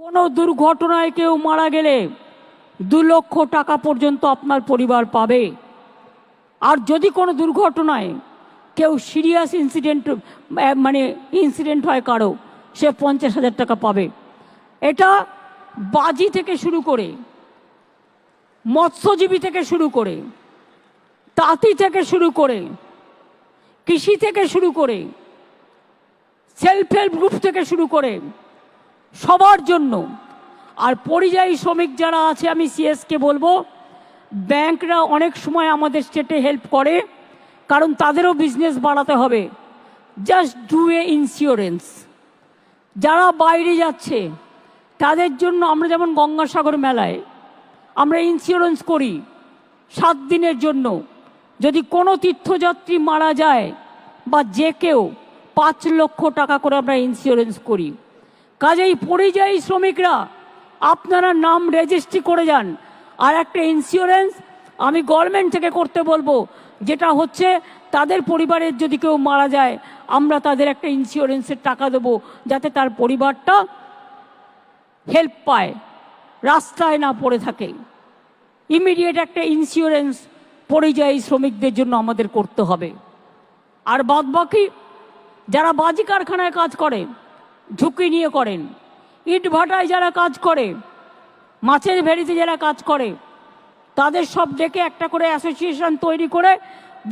কোনো দুর্ঘটনায় কেউ মারা গেলে দু লক্ষ টাকা পর্যন্ত আপনার পরিবার পাবে। আর যদি কোনো দুর্ঘটনায় কেউ সিরিয়াস ইনসিডেন্ট মানে ইনসিডেন্ট হয় কারও, সে পঞ্চাশ হাজার টাকা পাবে। এটা বাজি থেকে শুরু করে, মৎস্যজীবী থেকে শুরু করে, তাঁতি থেকে শুরু করে, কৃষি থেকে শুরু করে সেলফ হেল্প গ্রুপ থেকে শুরু করে সবার জন্য। আর পরিযায়ী শ্রমিক যারা আছে, আমি সিএসকে বলব, ব্যাংকরা অনেক সময় আমাদের স্টেটে হেল্প করে, কারণ তাদেরও বিজনেস বাড়াতে হবে। জাস্ট ডু এ ইন্স্যুরেন্স যারা বাইরে যাচ্ছে, তাদের জন্য আমরা যেমন গঙ্গাসাগর মেলায়, আমরা ইন্স্যুরেন্স করি সাত দিনের জন্য। যদি কোনো তীর্থযাত্রী মারা যায়, বা যে কেউ পাঁচ লক্ষ টাকা করে আমরা ইন্স্যুরেন্স করি। কাজেই পরিযায়ী শ্রমিকরা আপনারা নাম রেজিস্ট্রি করে যান। আর একটা ইন্স্যুরেন্স আমি গভর্নমেন্ট থেকে করতে বলব, যেটা হচ্ছে তাদের পরিবারের যদি কেউ মারা যায়, আমরা তাদের একটা ইন্স্যুরেন্সের টাকা দেবো, যাতে তার পরিবারটা হেল্প পায়, রাস্তায় না পড়ে থাকে। ইমিডিয়েট একটা ইন্স্যুরেন্স পরিযায়ী শ্রমিকদের জন্য আমাদের করতে হবে। আর বাদবাকি, যারা বাজি কারখানায় কাজ করে ঝুঁকি নিয়ে করেন। ইট ভাটায় যারা কাজ করে, মাছের ভেড়িতে যারা কাজ করে, তাদের সব ডেকে একটা করে অ্যাসোসিয়েশন তৈরি করে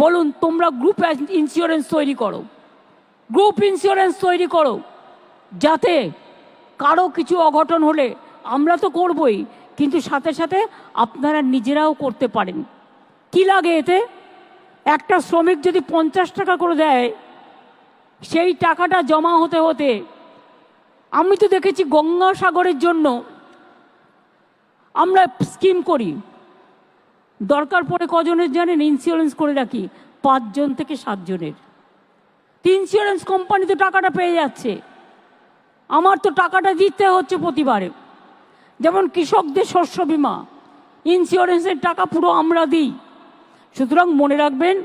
বলুন, তোমরা গ্রুপ ইন্স্যুরেন্স তৈরি করো। গ্রুপ ইন্স্যুরেন্স তৈরি করো, যাতে কারও কিছু অঘটন হলে আমরা তো করবই, কিন্তু সাথে সাথে আপনারা নিজেরাও করতে পারেন। কি লাগে এতে? একটা শ্রমিক যদি পঞ্চাশ টাকা করে দেয়, সেই টাকাটা জমা হতে হতে আমি তো দেখেছি গঙ্গাসাগরের জন্য আমরা স্কিম করি। দরকার পড়ে কজনের জানেন? ইন্স্যুরেন্স করে রাখি। পাঁচজন থেকে সাতজনের। ইন্স্যুরেন্স কোম্পানি তো টাকাটা পেয়ে যাচ্ছে। আমার তো টাকাটা দিতে হচ্ছে প্রতিবারে। যেমন কৃষকদের শস্য বিমা। ইন্স্যুরেন্সের টাকা পুরো আমরা দিই। সুতরাং মনে রাখবেন